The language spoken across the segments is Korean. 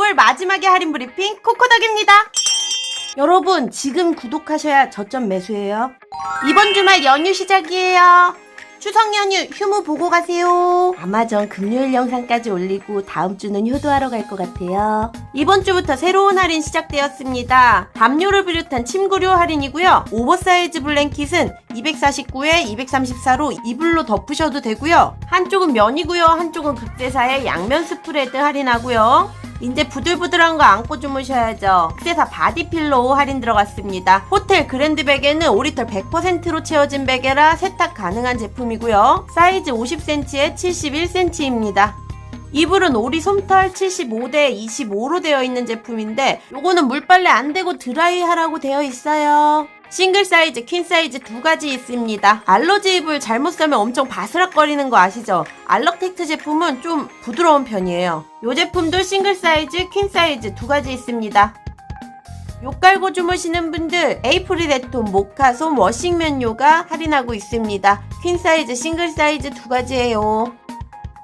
안녕하세요. 9월 마지막에 할인 브리핑 코코덕입니다. 여러분, 지금 구독하셔야 저점 매수해요. 이번 주말 연휴 시작이에요. 추석 연휴 휴무 보고 가세요. 아마존 금요일 영상까지 올리고 다음 주는 효도하러 갈 것 같아요. 이번 주부터 새로운 할인 시작되었습니다. 담요를 비롯한 침구류 할인이고요. 오버사이즈 블랭킷은 249에 234로 이불로 덮으셔도 되고요. 한쪽은 면이고요. 한쪽은 극대사에 양면 스프레드 할인하고요. 이제 부들부들한 거 안고 주무셔야죠. 극세사 바디필로우 할인 들어갔습니다. 호텔 그랜드 베개는 오리털 100%로 채워진 베개라 세탁 가능한 제품이고요. 사이즈 50cm에 71cm입니다. 이불은 오리 솜털 75대 25로 되어 있는 제품인데 요거는 물빨래 안 되고 드라이 하라고 되어 있어요. 싱글 사이즈, 퀸 사이즈 두 가지 있습니다. 알러지 이불 잘못 사면 엄청 바스락거리는 거 아시죠? 알럭텍트 제품은 좀 부드러운 편이에요. 이 제품도 싱글 사이즈, 퀸 사이즈 두 가지 있습니다. 욕 깔고 주무시는 분들 에이프리데톤 모카 솜 워싱면 요가 할인하고 있습니다. 퀸 사이즈, 싱글 사이즈 두 가지예요.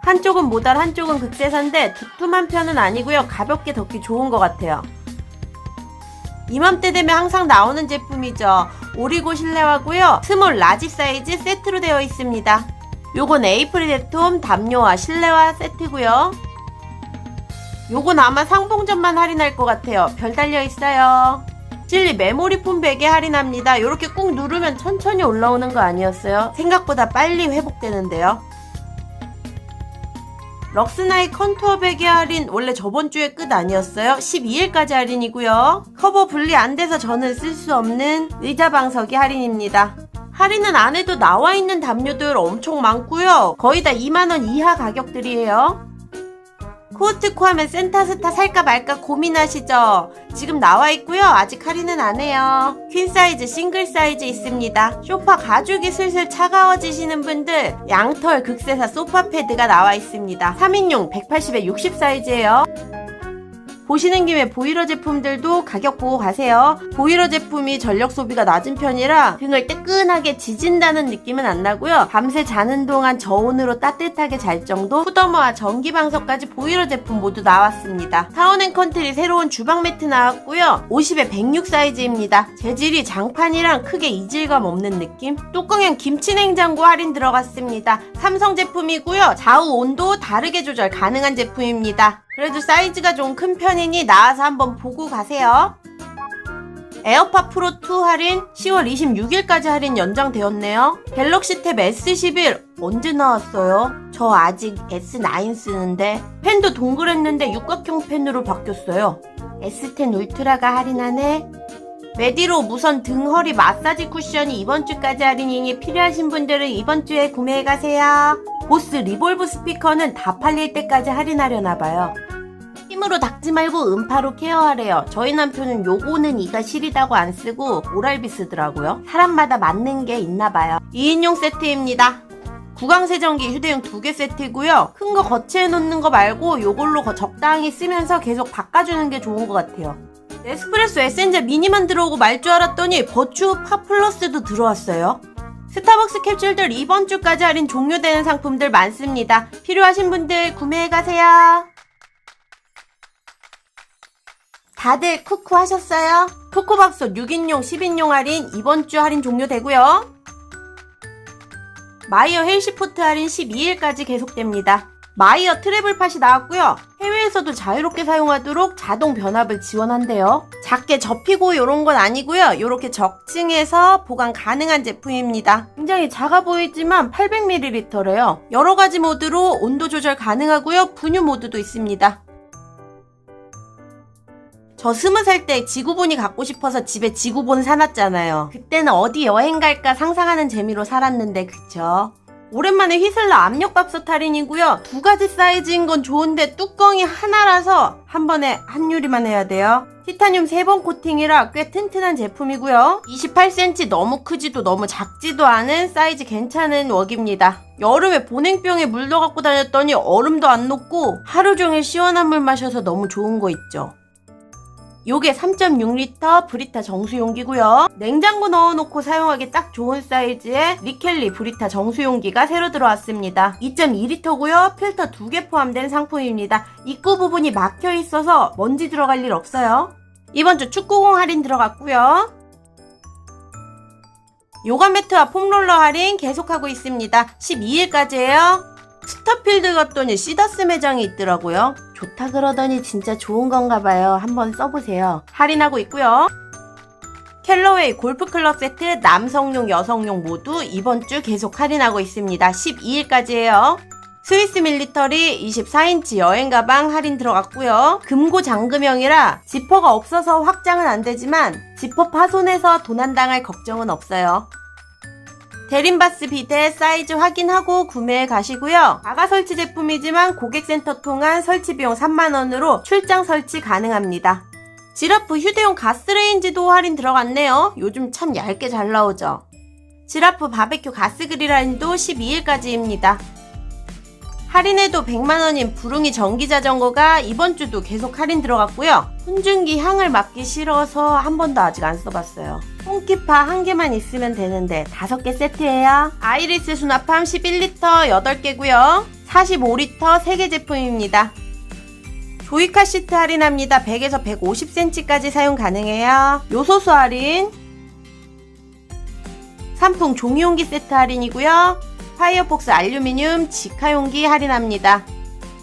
한쪽은 모달, 한쪽은 극세사인데 두툼한 편은 아니고요. 가볍게 덮기 좋은 것 같아요. 이맘때 되면 항상 나오는 제품이죠. 오리고 실내화고요. 스몰 라지 사이즈 세트로 되어 있습니다. 요건 에이프리데톰 담요와 실내화 세트고요. 요건 아마 상봉점만 할인할 것 같아요. 별 달려 있어요. 찔리 메모리 폼 베개 할인합니다. 요렇게 꾹 누르면 천천히 올라오는 거 아니었어요? 생각보다 빨리 회복되는데요. 럭스나이 컨투어 베개 할인 원래 저번 주에 끝 아니었어요? 12일까지 할인이고요. 커버 분리 안 돼서 저는 쓸 수 없는 의자 방석이 할인입니다. 할인은 안 해도 나와 있는 담요들 엄청 많고요. 거의 다 2만원 이하 가격들이에요. 코어트코 하면 센타스타 살까 말까 고민하시죠? 지금 나와 있고요. 아직 할인은 안 해요. 퀸 사이즈, 싱글 사이즈 있습니다. 소파 가죽이 슬슬 차가워지시는 분들 양털 극세사 소파 패드가 나와 있습니다. 3인용 180에 60 사이즈예요. 보시는 김에 보이러 제품들도 가격 보고 가세요. 보이러 제품이 전력 소비가 낮은 편이라 등을 뜨끈하게 지진다는 느낌은 안 나고요. 밤새 자는 동안 저온으로 따뜻하게 잘 정도 푸더머와 전기방석까지 보이러 제품 모두 나왔습니다. 타운앤컨트리 새로운 주방 매트 나왔고요. 50에 106 사이즈입니다. 재질이 장판이랑 크게 이질감 없는 느낌? 뚜껑형 김치냉장고 할인 들어갔습니다. 삼성 제품이고요. 좌우 온도 다르게 조절 가능한 제품입니다. 그래도 사이즈가 좀 큰 편이니 나와서 한번 보고 가세요. 에어팟 프로 2 할인 10월 26일까지 할인 연장되었네요. 갤럭시 탭 S11 언제 나왔어요? 저 아직 S9 쓰는데 펜도 동그랬는데 육각형 펜으로 바뀌었어요. S10 울트라가 할인하네. 메디로 무선 등 허리 마사지 쿠션이 이번 주까지 할인이니 필요하신 분들은 이번 주에 구매해 가세요. 보스 리볼브 스피커는 다 팔릴 때까지 할인하려나 봐요. 힘으로 닦지 말고 음파로 케어하래요. 저희 남편은 요거는 이가 시리다고 안 쓰고 오랄비 쓰더라고요. 사람마다 맞는 게 있나 봐요. 2인용 세트입니다. 구강세정기 휴대용 두 개 세트고요. 큰 거 거치해 놓는 거 말고 요걸로 거- 적당히 쓰면서 계속 바꿔주는 게 좋은 것 같아요. 에스프레소 에센젤 미니만 들어오고 말 줄 알았더니 버추 파플러스도 들어왔어요. 스타벅스 캡슐들 이번 주까지 할인 종료되는 상품들 많습니다. 필요하신 분들 구매해 가세요. 다들 쿠쿠 하셨어요? 코코밥솥 6인용 10인용 할인 이번 주 할인 종료되고요. 마이어 헬시포트 할인 12일까지 계속됩니다. 마이어 트래블 팟이 나왔고요. 해외에서도 자유롭게 사용하도록 자동 변압을 지원한대요. 작게 접히고 이런 건 아니고요. 이렇게 적층해서 보관 가능한 제품입니다. 굉장히 작아 보이지만 800ml래요. 여러 가지 모드로 온도 조절 가능하고요. 분유 모드도 있습니다. 저 스무 살 때 지구본이 갖고 싶어서 집에 지구본 사놨잖아요. 그때는 어디 여행 갈까 상상하는 재미로 살았는데 그쵸? 오랜만에 휘슬러 압력밥솥 할인이고요. 두 가지 사이즈인 건 좋은데 뚜껑이 하나라서 한 번에 한 유리만 해야 돼요. 티타늄 세 번 코팅이라 꽤 튼튼한 제품이고요. 28cm 너무 크지도 너무 작지도 않은 사이즈 괜찮은 웍입니다. 여름에 보냉병에 물 넣어 갖고 다녔더니 얼음도 안 녹고 하루 종일 시원한 물 마셔서 너무 좋은 거 있죠. 요게 3.6리터 브리타 정수용기고요. 냉장고 넣어놓고 사용하기 딱 좋은 사이즈의 리켈리 브리타 정수용기가 새로 들어왔습니다. 2.2리터고요. 필터 2개 포함된 상품입니다. 입구 부분이 막혀 있어서 먼지 들어갈 일 없어요. 이번 주 축구공 할인 들어갔고요. 요가 매트와 폼롤러 할인 계속하고 있습니다. 12일까지예요. 스타필드 갔더니 시더스 매장이 있더라고요. 좋다 그러더니 진짜 좋은 건가 봐요. 한번 써보세요. 할인하고 있고요. 캘러웨이 골프클럽 세트 남성용 여성용 모두 이번 주 계속 할인하고 있습니다. 12일까지예요. 스위스 밀리터리 24인치 여행 가방 할인 들어갔고요. 금고 잠금형이라 지퍼가 없어서 확장은 안 되지만 지퍼 파손해서 도난당할 걱정은 없어요. 대림바스 비데 사이즈 확인하고 구매해 가시고요. 자가 설치 제품이지만 고객센터 통한 설치 비용 3만원으로 출장 설치 가능합니다. 지라프 휴대용 가스레인지도 할인 들어갔네요. 요즘 참 얇게 잘 나오죠. 지라프 바베큐 가스 그릴 할인도 12일까지입니다. 할인해도 100만원인 부릉이 전기자전거가 이번 주도 계속 할인 들어갔고요. 혼준기 향을 맡기 싫어서 한 번도 아직 안 써봤어요. 홈키파 한 개만 있으면 되는데 다섯 개 세트예요. 아이리스 수납함 11리터 8개고요. 45리터 3개 제품입니다. 조이카 시트 할인합니다. 100에서 150cm까지 사용 가능해요. 요소수 할인. 삼풍 종이용기 세트 할인이고요. 파이어폭스 알루미늄 직화용기 할인합니다.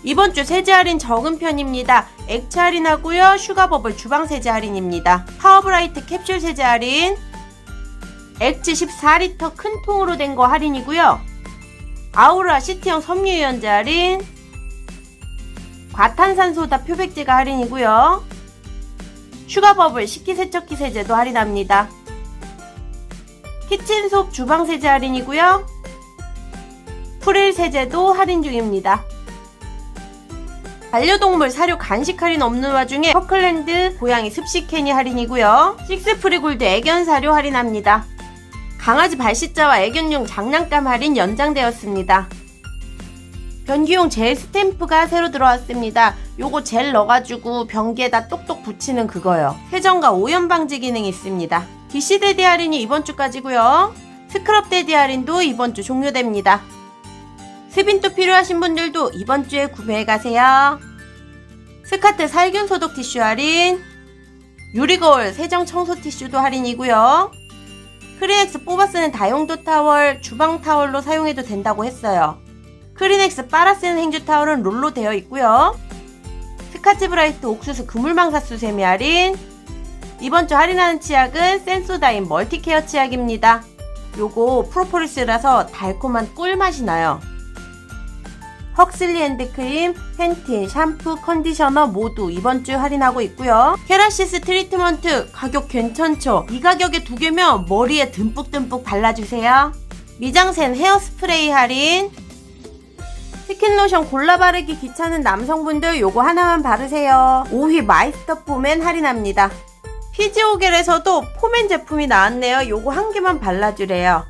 이번 주 세제 할인 적은 편입니다. 액체 할인하고요. 슈가버블 주방 세제 할인입니다. 파워브라이트 캡슐 세제 할인. 액체 14리터 큰 통으로 된 거 할인이고요. 아우라 시티형 섬유 유연제 할인. 과탄산소다 표백제가 할인이고요. 슈가버블 식기세척기 세제도 할인합니다. 키친솝 주방 세제 할인이고요. 프릴 세제도 할인 중입니다. 반려동물 사료 간식 할인 없는 와중에 퍼클랜드 고양이 습식 캐니 할인이고요. 식스프리골드 애견 사료 할인합니다. 강아지 발시자와 애견용 장난감 할인 연장되었습니다. 변기용 젤 스탬프가 새로 들어왔습니다. 요거 젤 넣어가지고 변기에다 똑똑 붙이는 그거요. 세정과 오염 방지 기능이 있습니다. DC 데디 할인이 이번 주까지고요. 스크럽 데디 할인도 이번 주 종료됩니다. 스빈도 필요하신 분들도 이번 주에 구매해 가세요. 스카트 살균 소독 티슈 할인, 유리 거울 세정 청소 티슈도 할인이고요. 크리넥스 뽑아 쓰는 다용도 타월, 주방 타월로 사용해도 된다고 했어요. 크리넥스 빨아 쓰는 행주 타월은 롤로 되어 있고요. 스카치 브라이트 옥수수 그물망사 수 세미 할인. 이번 주 할인하는 치약은 센소다인 멀티케어 치약입니다. 요거 프로폴리스라서 달콤한 꿀맛이 나요. 헉슬리 핸드크림, 팬틴, 샴푸, 컨디셔너 모두 이번 주 할인하고 있고요. 케라시스 트리트먼트 가격 괜찮죠? 이 가격에 두 개면 머리에 듬뿍듬뿍 발라주세요. 미장센 헤어스프레이 할인. 스킨 로션 골라 바르기 귀찮은 남성분들 요거 하나만 바르세요. 5위 마이스터 폼엔 할인합니다. 피지오겔에서도 폼엔 제품이 나왔네요. 요거 한 개만 발라주래요.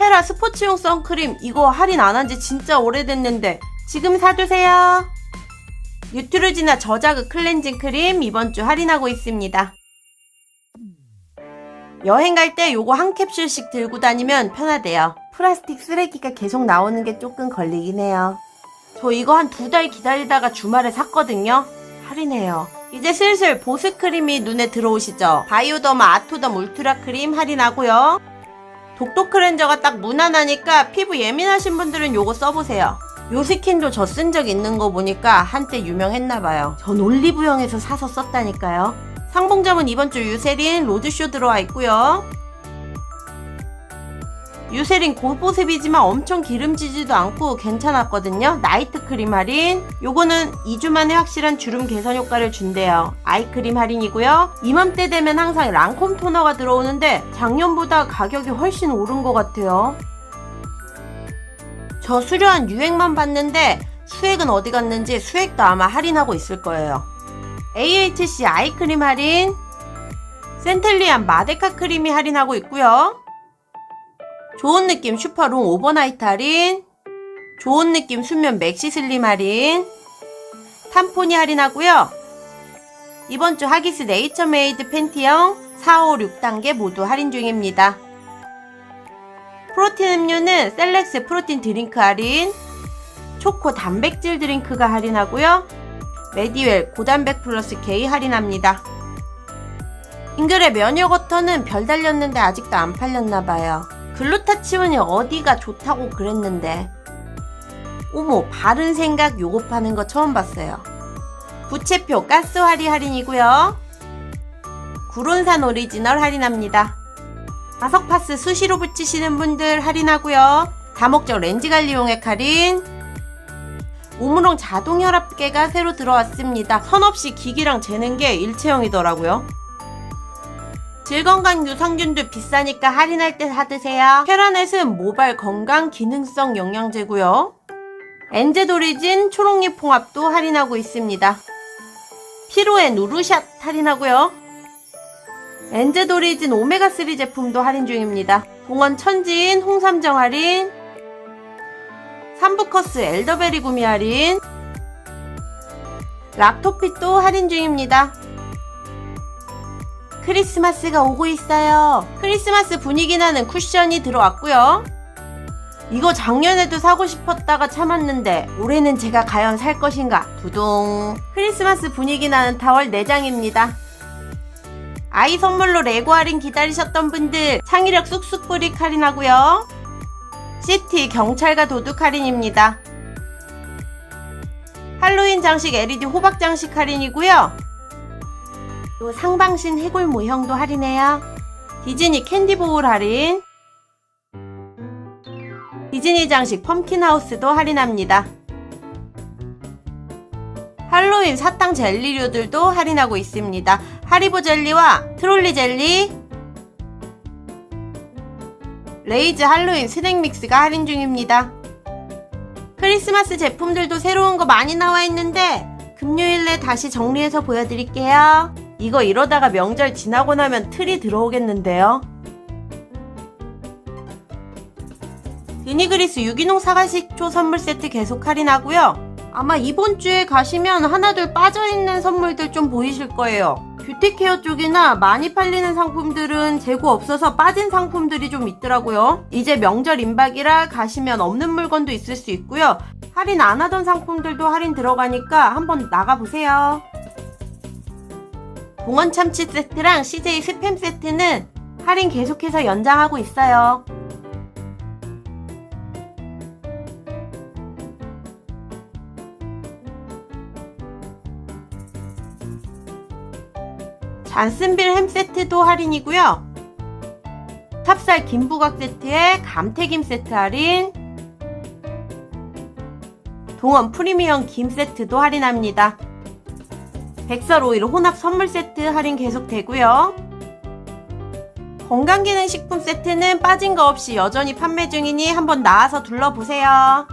헤라 스포츠용 선크림 이거 할인 안 한 지 진짜 오래됐는데 지금 사두세요. 뉴트로지나 저자극 클렌징 크림 이번 주 할인하고 있습니다. 여행 갈 때 요거 한 캡슐씩 들고 다니면 편하대요. 플라스틱 쓰레기가 계속 나오는 게 조금 걸리긴 해요. 저 이거 한 두 달 기다리다가 주말에 샀거든요. 할인해요. 이제 슬슬 보습 크림이 눈에 들어오시죠? 바이오더마 아토덤 울트라 크림 할인하고요. 독도 클렌저가 딱 무난하니까 피부 예민하신 분들은 요거 써보세요. 요 스킨도 저 쓴 적 있는 거 보니까 한때 유명했나봐요. 전 올리브영에서 사서 썼다니까요. 상봉점은 이번 주 유세린 로드쇼 들어와 있고요. 유세린 고보습이지만 엄청 기름지지도 않고 괜찮았거든요. 나이트 크림 할인. 요거는 2주 만에 확실한 주름 개선 효과를 준대요. 아이크림 할인이고요. 이맘때 되면 항상 랑콤 토너가 들어오는데 작년보다 가격이 훨씬 오른 것 같아요. 저 수려한 유액만 봤는데 수액은 어디 갔는지 수액도 아마 할인하고 있을 거예요. AHC 아이크림 할인. 센텔리안 마데카 크림이 할인하고 있고요. 좋은 느낌 슈퍼롱 오버나이트 할인 좋은 느낌 순면 맥시 슬림 할인 탐포니 할인하고요 이번 주 하기스 네이처메이드 팬티형 4, 5, 6단계 모두 할인 중입니다. 프로틴 음료는 셀렉스 프로틴 드링크 할인, 초코 단백질 드링크가 할인하고요. 메디웰 고단백 플러스 K 할인합니다. 잉글의 면역워터는 별 달렸는데 아직도 안 팔렸나봐요. 글루타치온이 어디가 좋다고 그랬는데. 어머, 바른 생각 요거 파는 거 처음 봤어요. 부채표 가스화리 할인이고요. 구론산 오리지널 할인합니다. 마석파스 수시로 붙이시는 분들 할인하고요. 다목적 렌즈 관리 용액 할인. 오므롱 자동 혈압계가 새로 들어왔습니다. 선 없이 기기랑 재는 게 일체형이더라고요. 질건강 유산균도 비싸니까 할인할 때 사드세요. 캐라넷은 모발 건강 기능성 영양제고요. 엔제도리진 초록잎 홍합도 할인하고 있습니다. 피로의 누루샷 할인하고요. 엔제도리진 오메가3 제품도 할인 중입니다. 동원 천진 홍삼정 할인, 삼부커스 엘더베리 구미 할인, 락토핏도 할인 중입니다. 크리스마스가 오고 있어요. 크리스마스 분위기 나는 쿠션이 들어왔고요. 이거 작년에도 사고 싶었다가 참았는데 올해는 제가 과연 살 것인가? 두둥. 크리스마스 분위기 나는 타월 4장입니다. 아이 선물로 레고 할인 기다리셨던 분들 창의력 쑥쑥 뿌리 할인하고요. 시티 경찰과 도둑 할인입니다. 할로윈 장식 LED 호박 장식 할인이고요. 또 상방신 해골 모형도 할인해요. 디즈니 캔디 보울 할인. 디즈니 장식 펌킨 하우스도 할인합니다. 할로윈 사탕 젤리류들도 할인하고 있습니다. 하리보 젤리와 트롤리 젤리, 레이즈 할로윈 스낵 믹스가 할인 중입니다. 크리스마스 제품들도 새로운 거 많이 나와 있는데 금요일에 다시 정리해서 보여드릴게요. 이거 이러다가 명절 지나고 나면 틀이 들어오겠는데요. 드니그리스 유기농 사과식초 선물 세트 계속 할인하고요. 아마 이번 주에 가시면 하나둘 빠져있는 선물들 좀 보이실 거예요. 뷰티케어 쪽이나 많이 팔리는 상품들은 재고 없어서 빠진 상품들이 좀 있더라고요. 이제 명절 임박이라 가시면 없는 물건도 있을 수 있고요. 할인 안 하던 상품들도 할인 들어가니까 한번 나가보세요. 봉원 참치 세트랑 CJ 스팸 세트는 할인 계속해서 연장하고 있어요. 잔슨빌 햄 세트도 할인이고요. 찹쌀 김부각 세트에 감태김 세트 할인. 동원 프리미엄 김 세트도 할인합니다. 백설 오일 혼합 선물 세트 할인 계속되고요. 건강기능식품 세트는 빠진 거 없이 여전히 판매 중이니 한번 나와서 둘러보세요.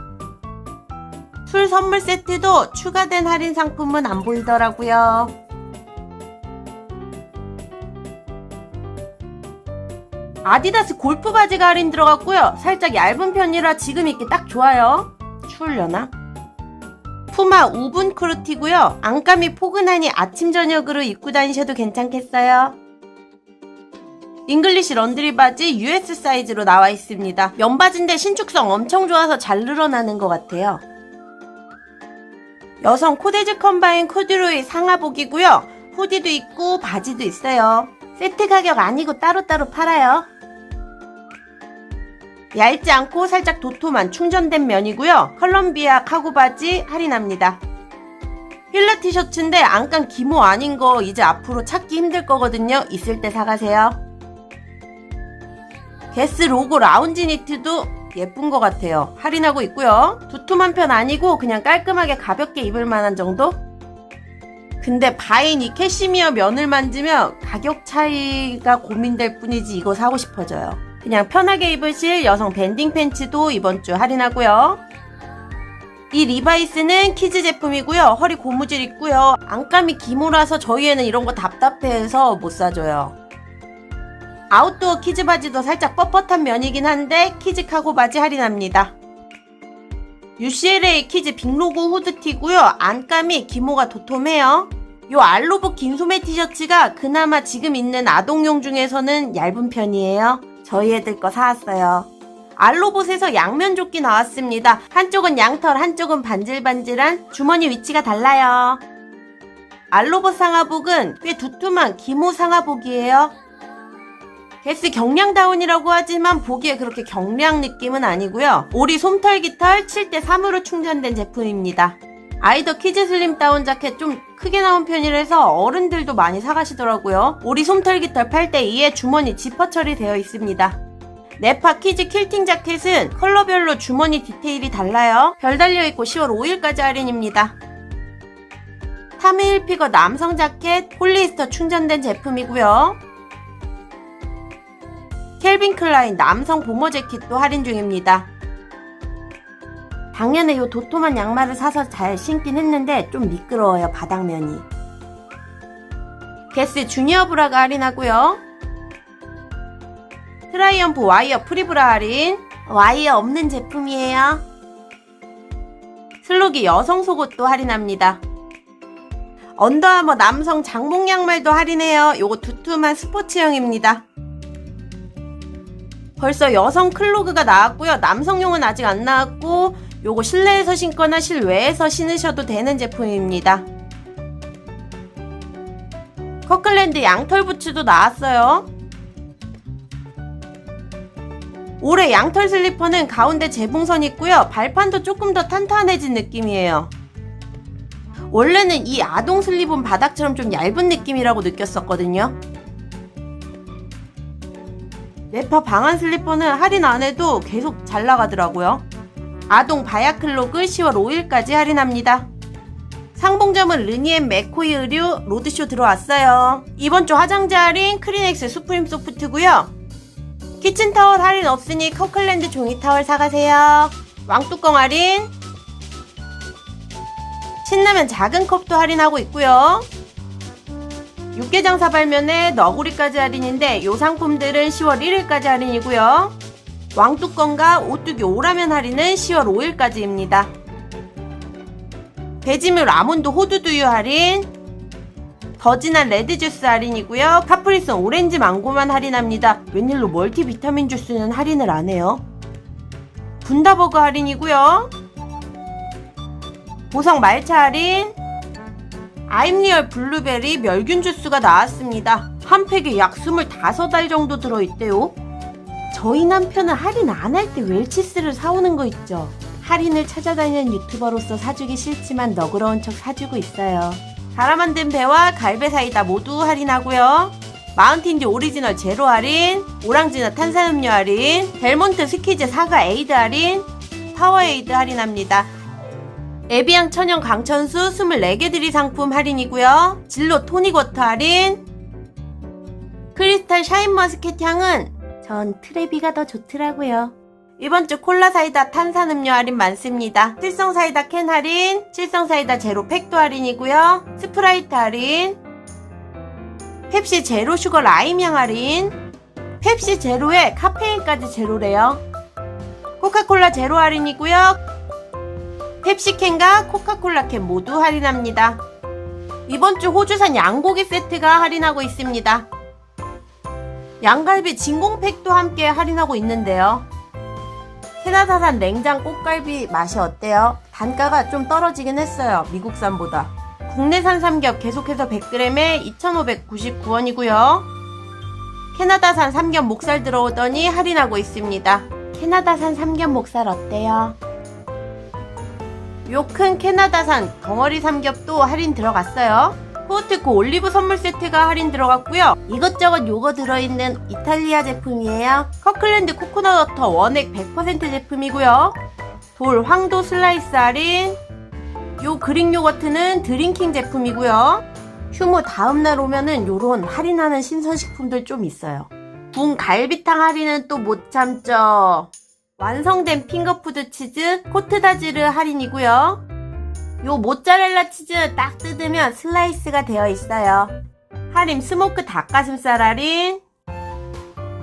술 선물 세트도 추가된 할인 상품은 안 보이더라고요. 아디다스 골프 바지가 할인 들어갔고요. 살짝 얇은 편이라 지금 입기 딱 좋아요. 추울려나? 푸마 우분 크루티고요. 안감이 포근하니 아침 저녁으로 입고 다니셔도 괜찮겠어요. 잉글리시 런드리 바지 US 사이즈로 나와 있습니다. 면바지인데 신축성 엄청 좋아서 잘 늘어나는 것 같아요. 여성 코데즈 컴바인 코듀로이 상하복이고요. 후디도 있고 바지도 있어요. 세트 가격 아니고 따로따로 팔아요. 얇지 않고 살짝 도톰한 충전된 면이고요. 컬럼비아 카고 바지 할인합니다. 힐러 티셔츠인데 안감 기모 아닌 거 이제 앞으로 찾기 힘들 거거든요. 있을 때 사가세요. 게스 로고 라운지 니트도 예쁜 것 같아요. 할인하고 있고요. 두툼한 편 아니고 그냥 깔끔하게 가볍게 입을 만한 정도? 근데 바인 이 캐시미어 면을 만지면 가격 차이가 고민될 뿐이지 이거 사고 싶어져요. 그냥 편하게 입으실 여성 밴딩 팬츠도 이번 주 할인하고요. 이 리바이스는 키즈 제품이고요. 허리 고무줄 있고요. 안감이 기모라서 저희에는 이런 거 답답해서 못 사줘요. 아웃도어 키즈 바지도 살짝 뻣뻣한 면이긴 한데 키즈 카고 바지 할인합니다. UCLA 키즈 빅로고 후드티고요. 안감이 기모가 도톰해요. 요 알로브 긴 소매 티셔츠가 그나마 지금 있는 아동용 중에서는 얇은 편이에요. 저희 애들 거 사왔어요. 알로봇에서 양면 조끼 나왔습니다. 한쪽은 양털, 한쪽은 반질반질한 주머니 위치가 달라요. 알로봇 상하복은 꽤 두툼한 기모 상하복이에요. 게스 경량다운이라고 하지만 보기에 그렇게 경량 느낌은 아니고요. 오리 솜털 깃털 7대3으로 충전된 제품입니다. 아이더 키즈 슬림 다운 자켓 좀 크게 나온 편이라서 어른들도 많이 사가시더라고요. 오리 솜털 깃털 8대2에 주머니 지퍼 처리되어 있습니다. 네파 키즈 킬팅 자켓은 컬러별로 주머니 디테일이 달라요. 별 달려있고 10월 5일까지 할인입니다. 타미 힐 피거 남성 자켓 폴리에스터 충전된 제품이고요. 켈빈 클라인 남성 보머 재킷도 할인 중입니다. 작년에 이 도톰한 양말을 사서 잘 신긴 했는데 좀 미끄러워요 바닥면이. 게스 주니어 브라가 할인하고요. 트라이언프 와이어 프리브라 할인. 와이어 없는 제품이에요. 슬로기 여성 속옷도 할인합니다. 언더아머 남성 장봉 양말도 할인해요. 요거 두툼한 스포츠형입니다. 벌써 여성 클로그가 나왔고요. 남성용은 아직 안 나왔고 요거 실내에서 신거나 실외에서 신으셔도 되는 제품입니다. 커클랜드 양털 부츠도 나왔어요. 올해 양털 슬리퍼는 가운데 재봉선 있고요. 발판도 조금 더 탄탄해진 느낌이에요. 원래는 이 아동 슬립은 바닥처럼 좀 얇은 느낌이라고 느꼈었거든요. 네파 방한 슬리퍼는 할인 안 해도 계속 잘 나가더라고요. 아동 바야클로그 10월 5일까지 할인합니다. 상봉점은 르니엔 맥코이 의류 로드쇼 들어왔어요. 이번 주 화장재 할인 크리넥스 수프림 소프트고요. 키친타월 할인 없으니 커클랜드 종이타월 사가세요. 왕뚜껑 할인. 신라면 작은 컵도 할인하고 있고요. 육개장 사발면에 너구리까지 할인인데 요 상품들은 10월 1일까지 할인이고요. 왕뚜껑과 오뚜기 오라면 할인은 10월 5일까지입니다. 배지물 아몬드 호두두유 할인, 더 진한 레드 주스 할인이고요. 카프리슨 오렌지 망고만 할인합니다. 웬일로 멀티 비타민 주스는 할인을 안 해요. 분다버거 할인이고요. 보성 말차 할인, 아임리얼 블루베리 멸균 주스가 나왔습니다. 한 팩에 약 25알 정도 들어있대요. 저희 남편은 할인 안 할 때 웰치스를 사오는 거 있죠. 할인을 찾아다니는 유튜버로서 사주기 싫지만 너그러운 척 사주고 있어요. 갈아 만든 배와 갈배 사이다 모두 할인하고요. 마운틴듀 오리지널 제로 할인, 오랑지넛 탄산음료 할인, 델몬트 스키즈 사과 에이드 할인, 파워에이드 할인합니다. 에비앙 천연 강천수 24개 들이 상품 할인이고요. 진로 토닉워터 할인. 크리스탈 샤인 머스켓 향은 전 트레비가 더 좋더라고요. 이번 주 콜라 사이다 탄산음료 할인 많습니다. 칠성 사이다 캔 할인, 칠성 사이다 제로 팩도 할인이고요. 스프라이트 할인, 펩시 제로 슈거 라임향 할인, 펩시 제로에 카페인까지 제로래요. 코카콜라 제로 할인이고요. 펩시캔과 코카콜라 캔 모두 할인합니다. 이번 주 호주산 양고기 세트가 할인하고 있습니다. 양갈비 진공팩도 함께 할인하고 있는데요. 캐나다산 냉장 꽃갈비 맛이 어때요? 단가가 좀 떨어지긴 했어요. 미국산보다. 국내산 삼겹 계속해서 100g에 2,599원이고요. 캐나다산 삼겹 목살 들어오더니 할인하고 있습니다. 캐나다산 삼겹 목살 어때요? 요 큰 캐나다산 덩어리 삼겹도 할인 들어갔어요. 포트코 올리브 선물 세트가 할인 들어갔고요. 이것저것 요거 들어있는 이탈리아 제품이에요. 커클랜드 코코넛 워터 원액 100% 제품이고요. 돌 황도 슬라이스 할인. 요 그릭 요거트는 드링킹 제품이고요. 휴무 다음날 오면은 요런 할인하는 신선식품들 좀 있어요. 붕 갈비탕 할인은 또 못 참죠. 완성된 핑거푸드 치즈 코트다지르 할인이고요. 요 모짜렐라 치즈 딱 뜯으면 슬라이스가 되어 있어요. 할인 스모크 닭가슴살 할인.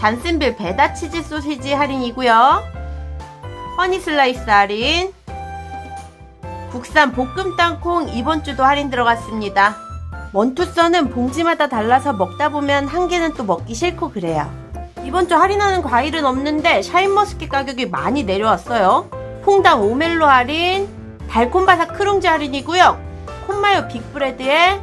단슨빌 베다 치즈 소시지 할인이고요. 허니 슬라이스 할인. 국산 볶음 땅콩 이번 주도 할인 들어갔습니다. 원투써는 봉지마다 달라서 먹다 보면 한 개는 또 먹기 싫고 그래요. 이번 주 할인하는 과일은 없는데 샤인머스켓 가격이 많이 내려왔어요. 퐁당 오멜로 할인, 달콤바삭 크룽지 할인이고요. 콘마요 빅브레드에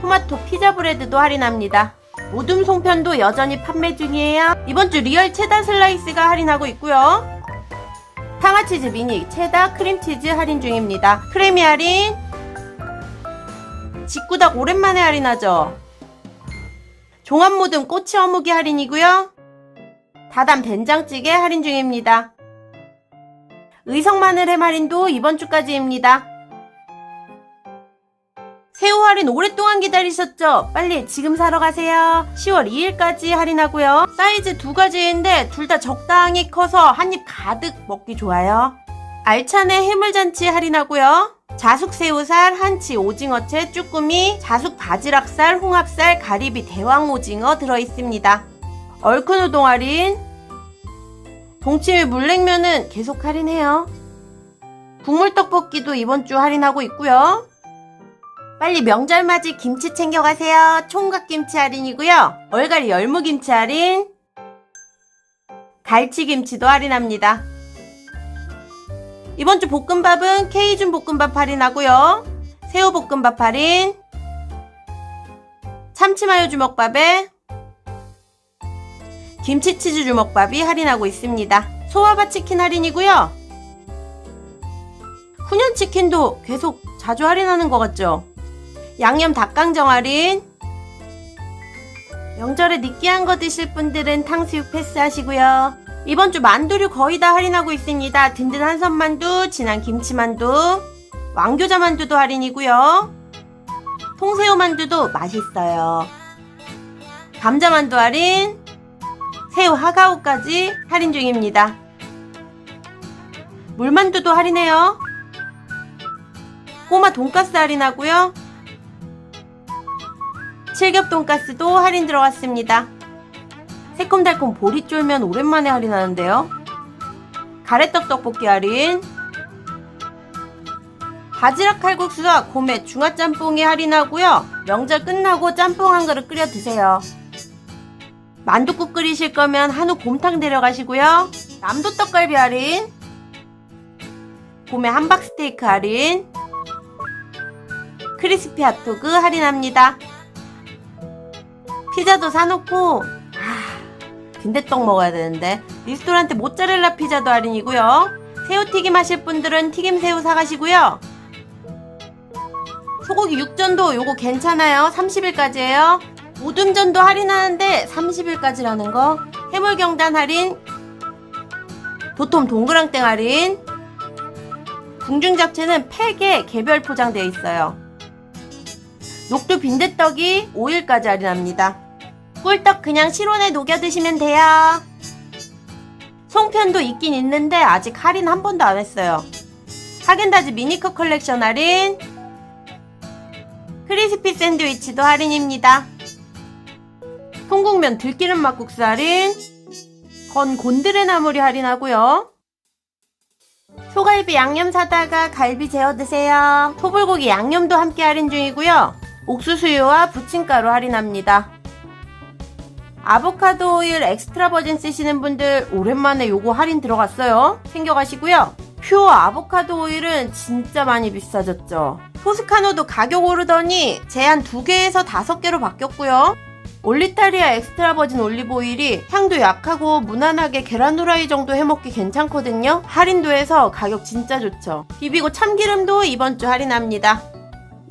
토마토 피자 브레드도 할인합니다. 모둠 송편도 여전히 판매 중이에요. 이번 주 리얼 체다 슬라이스가 할인하고 있고요. 탕화치즈 미니 체다 크림치즈 할인 중입니다. 크래미 할인. 직구닭 오랜만에 할인하죠. 종합 모듬 꼬치 어묵이 할인이고요. 다담 된장찌개 할인 중입니다. 의성 마늘 햄 할인도 이번 주까지입니다. 새우 할인 오랫동안 기다리셨죠? 빨리 지금 사러 가세요. 10월 2일까지 할인하고요. 사이즈 두 가지인데 둘 다 적당히 커서 한 입 가득 먹기 좋아요. 알찬의 해물잔치 할인하고요. 자숙 새우살, 한치, 오징어채, 쭈꾸미, 자숙 바지락살, 홍합살, 가리비, 대왕 오징어 들어있습니다. 얼큰 우동 할인. 동치미 물냉면은 계속 할인해요. 국물 떡볶이도 이번 주 할인하고 있고요. 빨리 명절 맞이 김치 챙겨가세요. 총각김치 할인이고요. 얼갈이 열무김치 할인. 갈치김치도 할인합니다. 이번 주 볶음밥은 K준 볶음밥 할인하고요. 새우 볶음밥 할인. 참치마요 주먹밥에 김치치즈 주먹밥이 할인하고 있습니다. 소화바 치킨 할인이고요. 훈연 치킨도 계속 자주 할인하는 것 같죠? 양념 닭강정 할인. 명절에 느끼한 거 드실 분들은 탕수육 패스하시고요. 이번 주 만두류 거의 다 할인하고 있습니다. 든든한 선만두, 진한 김치만두, 왕교자 만두도 할인이고요. 통새우 만두도 맛있어요. 감자 만두 할인, 새우 하가오까지 할인 중입니다. 물만두도 할인해요. 꼬마 돈가스 할인하고요. 칠겹 돈가스도 할인 들어갔습니다. 새콤달콤 보리 쫄면 오랜만에 할인하는데요. 가래떡 떡볶이 할인. 바지락 칼국수와 고메 중화짬뽕이 할인하고요. 명절 끝나고 짬뽕 한 그릇 끓여 드세요. 만두국 끓이실 거면 한우 곰탕 데려가시고요. 남도 떡갈비 할인. 고메 함박 스테이크 할인. 크리스피 핫도그 할인합니다. 피자도 사놓고 아 빈대떡 먹어야 되는데 리스토랑트 모짜렐라 피자도 할인이고요 새우튀김 하실 분들은 튀김새우 사가시고요 소고기 육전도 요거 괜찮아요 30일까지예요 모둠전도 할인하는데 30일까지라는 거 해물경단 할인 도톰 동그랑땡 할인 궁중잡채는 팩에 개별 포장되어 있어요 녹두 빈대떡이 5일까지 할인합니다. 꿀떡 그냥 실온에 녹여 드시면 돼요. 송편도 있긴 있는데 아직 할인 한 번도 안 했어요. 하겐다즈 미니컵 컬렉션 할인. 크리스피 샌드위치도 할인입니다. 통국면 들기름 막국수 할인. 건 곤드레 나물이 할인하고요. 소갈비 양념 사다가 갈비 재워 드세요. 소불고기 양념도 함께 할인 중이고요. 옥수수유와 부침가루 할인합니다. 아보카도 오일 엑스트라 버진 쓰시는 분들 오랜만에 요거 할인 들어갔어요. 챙겨가시고요. 퓨어 아보카도 오일은 진짜 많이 비싸졌죠. 토스카노도 가격 오르더니 제한 2개에서 5개로 바뀌었고요. 올리타리아 엑스트라 버진 올리브 오일이 향도 약하고 무난하게 계란 후라이 정도 해먹기 괜찮거든요. 할인도 해서 가격 진짜 좋죠. 비비고 참기름도 이번 주 할인합니다.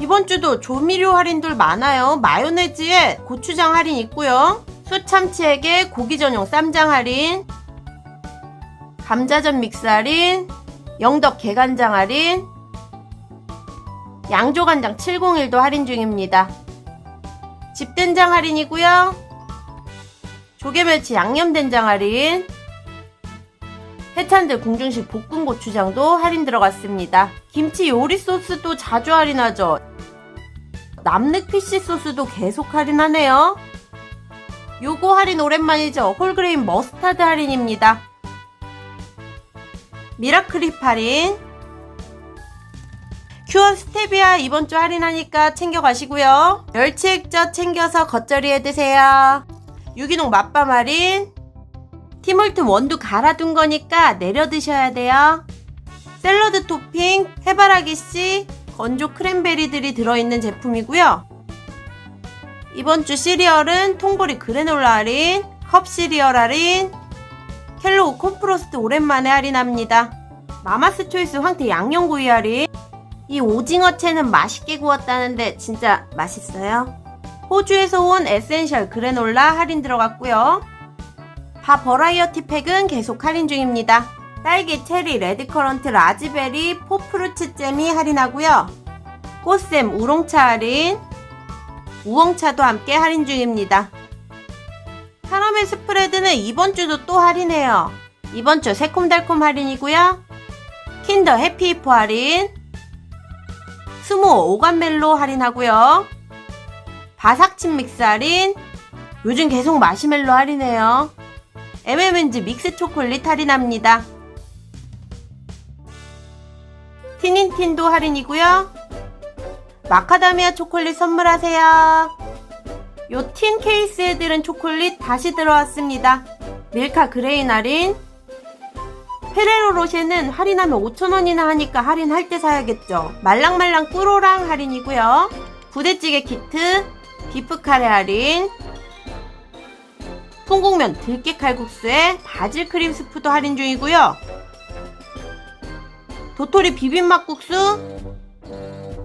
이번 주도 조미료 할인들 많아요. 마요네즈에 고추장 할인 있고요. 수참치에게 고기 전용 쌈장 할인, 감자전 믹스 할인, 영덕 게간장 할인, 양조간장 701도 할인 중입니다. 집된장 할인이고요. 조개멸치 양념된장 할인, 해찬들 궁중식 볶음 고추장도 할인 들어갔습니다. 김치 요리 소스도 자주 할인하죠. 남느 피쉬 소스도 계속 할인하네요. 요거 할인 오랜만이죠. 홀그레인 머스타드 할인입니다. 미라클립 할인. 큐어 스테비아 이번 주 할인하니까 챙겨가시고요. 멸치 액젓 챙겨서 겉절이해 드세요. 유기농 맛밤 할인. 티몰트 원두 갈아둔 거니까 내려 드셔야 돼요. 샐러드 토핑, 해바라기 씨, 건조 크랜베리들이 들어있는 제품이고요. 이번 주 시리얼은 통보리 그래놀라 할인, 컵 시리얼 할인, 켈로우 콤프로스트 오랜만에 할인합니다. 마마스 초이스 황태 양념구이 할인. 이 오징어채는 맛있게 구웠다는데 진짜 맛있어요. 호주에서 온 에센셜 그래놀라 할인 들어갔고요. 밥 버라이어티 팩은 계속 할인 중입니다. 딸기, 체리, 레드커런트, 라즈베리, 포프루츠 잼이 할인하고요. 꽃샘 우롱차 할인, 우엉차도 함께 할인 중입니다. 카라멜 스프레드는 이번 주도 또 할인해요. 이번 주 새콤달콤 할인이고요. 킨더 해피히포 할인, 스모 오감멜로 할인하고요. 바삭침 믹스 할인, 요즘 계속 마시멜로 할인해요. M&M's 믹스 초콜릿 할인합니다. 티닌틴도 할인이고요. 마카다미아 초콜릿 선물하세요. 요 틴 케이스에 들은 초콜릿 다시 들어왔습니다. 밀카 그레인 할인. 페레로 로쉐는 할인하면 5,000원이나 하니까 할인할 때 사야겠죠. 말랑말랑 꾸로랑 할인이고요. 부대찌개 키트, 비프 카레 할인. 풍국면 들깨 칼국수에 바질 크림 스프도 할인 중이고요. 도토리 비빔막국수,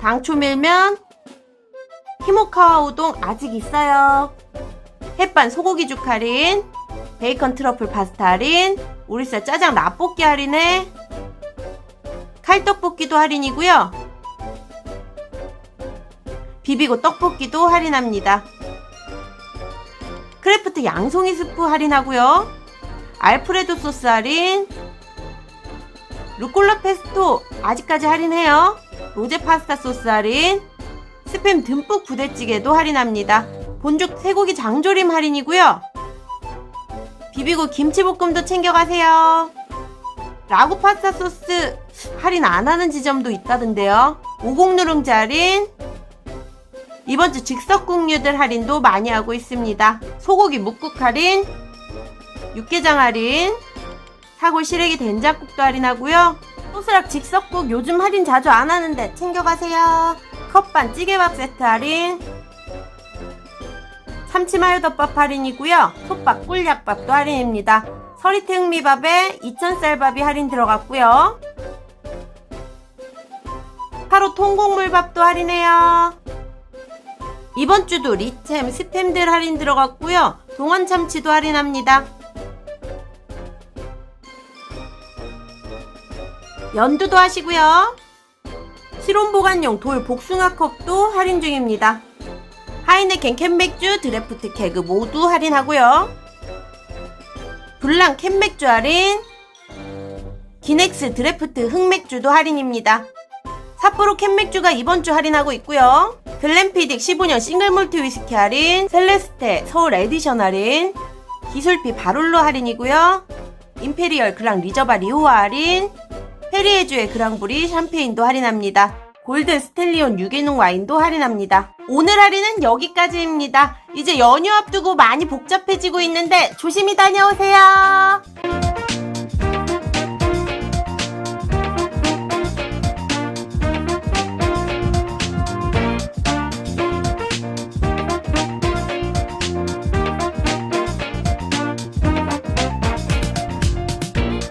당초 밀면, 히모카와 우동 아직 있어요. 햇반 소고기죽 할인, 베이컨 트러플 파스타 할인, 우리쌀 짜장 라볶이 할인에 칼떡볶이도 할인이고요. 비비고 떡볶이도 할인합니다. 크래프트 양송이 스프 할인하고요. 알프레도 소스 할인. 루꼴라 페스토 아직까지 할인해요. 로제 파스타 소스 할인. 스팸 듬뿍 부대찌개도 할인합니다. 본죽 쇠고기 장조림 할인이고요. 비비고 김치볶음도 챙겨가세요. 라구 파스타 소스 할인 안 하는 지점도 있다던데요. 오곡 누룽지 할인. 이번 주 즉석 국류들 할인도 많이 하고 있습니다. 소고기 묵국 할인, 육개장 할인, 사골 시래기 된장국도 할인하고요. 소스락 즉석국 요즘 할인 자주 안 하는데 챙겨가세요. 컵반 찌개밥 세트 할인, 참치마요덮밥 할인이고요. 솥밥 꿀약밥도 할인입니다. 서리태 흑미밥에 2,000쌀밥이 할인 들어갔고요. 하루 통곡물밥도 할인해요. 이번 주도 리챔, 스팸들 할인 들어갔고요. 동원 참치도 할인합니다. 연두도 하시고요. 실온 보관용 돌 복숭아 컵도 할인 중입니다. 하이네켄 캔맥주, 드래프트 케그 모두 할인하고요. 블랑 캔맥주 할인, 기넥스 드래프트 흑맥주도 할인입니다. 삿포로 캔맥주가 이번 주 할인하고 있고요. 글램피딕 15년 싱글몰트 위스키 할인, 셀레스테 서울 에디션 할인, 기술피 바룰로 할인이고요. 임페리얼 그랑 리저바 리오아 할인, 페리에주의 그랑브리 샴페인도 할인합니다. 골든 스텔리온 유기농 와인도 할인합니다. 오늘 할인은 여기까지입니다. 이제 연휴 앞두고 많이 복잡해지고 있는데 조심히 다녀오세요.